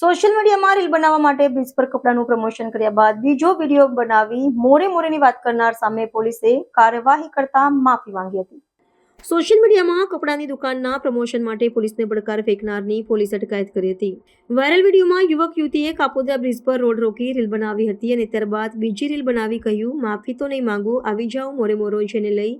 Social મીડિયામાં reel બનાવવા માટે બ્રિજ પર કપડાનું પ્રમોશન કર્યા બાદ બીજો વીડિયો બનાવી મોરે મોરેની વાત કરનાર સામે પોલીસે કાર્યવાહી કરતા માફી માંગી હતી. સોશિયલ મીડિયામાં કપડાની દુકાનના પ્રમોશન માટે પોલીસને પડકાર ફેંકનારની પોલીસ અટકાયત કરી હતી. વાયરલ વિડીયોમાં યુવક યુવતીએ કાપોદ્યા બ્રિજ પર રોડ રોકી રીલ બનાવી હતી અને ત્યારબાદ બીજી રીલ બનાવી કહ્યું, માફી તો નહીં માંગુ, આવી જાઓ મોરે મોરો જેને લઈ.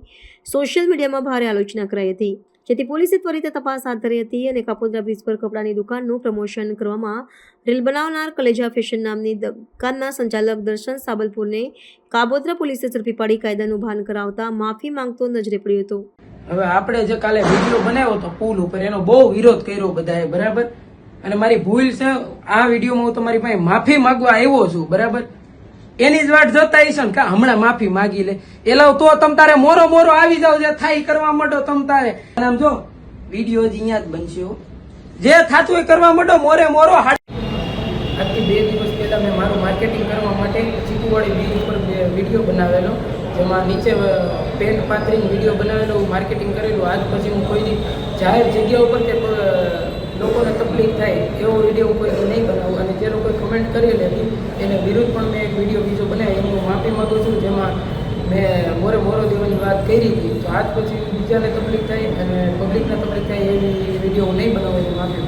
સોશિયલ મીડિયામાં ભારે આલોચના કરાઈ હતી. જેથી પોલીસે ત્વરિત તપાસ હાથ ધરી હતી અને કાપોદ્રા બ્રિજ પર કપડાની દુકાનનું પ્રમોશન કરવામાં રીલ બનાવનાર કલેજા ફેશન નામની દુકાનના સંચાલક દર્શન સાબલપુરને કાબોદ્રા પોલીસે ઝડપી પાડી કાયદાનું ભાન કરાવતા માફી માંગતો નજરે પડ્યો હતો. હવે આપણે જે કાલે વીડિયો બનાવ્યો હતો પુલ ઉપર, એનો બહુ વિરોધ કર્યો બધાએ, બરાબર? અને મારી ભૂલ છે, આ વિડીયોમાં હું તમારી પાસે માફી માંગવા આવ્યો છું, બરાબર? એની જ વાટ જોતા હશો ને કે હમણાં માફી માગી લે. એલાવ તો તમ તારે મોરો મોરો આવી જાવ જે થાય કરવા માંડો તમ તારે. આમ જો, વીડિયો જ અહીંયા જ બનશે જે થાતું હોય કરવા માંડો, મોરે મોરો હાડ આજથી બે દિવસ પહેલા મેં મારું માર્કેટિંગ કરવા માટે ચીકુવાડી બીજ ઉપર વીડિયો બનાવેલો, જેમાં નીચે પેન્ટ પાથરીને વીડિયો બનાવેલો હું માર્કેટિંગ કરેલું. આજ પછી હું કોઈની જાહેર જગ્યા ઉપર કે લોકોને તકલીફ થાય એવો વીડિયો કોઈ નહીં બનાવું. અને જે લોકોએ કમેન્ટ કરેલી હતી એને વિરુદ્ધ પણ મેં એક વીડિયો બીજો બનાવ્યો. એનું હું માફી માગું છું, જેમાં મેં મોરે મોરો દેવાની વાત કરી હતી. તો આજ પછી બીજાને તકલીફ થાય અને પબ્લિકને તકલીફ થાય એવી વીડિયો નહીં બનાવું એની માફી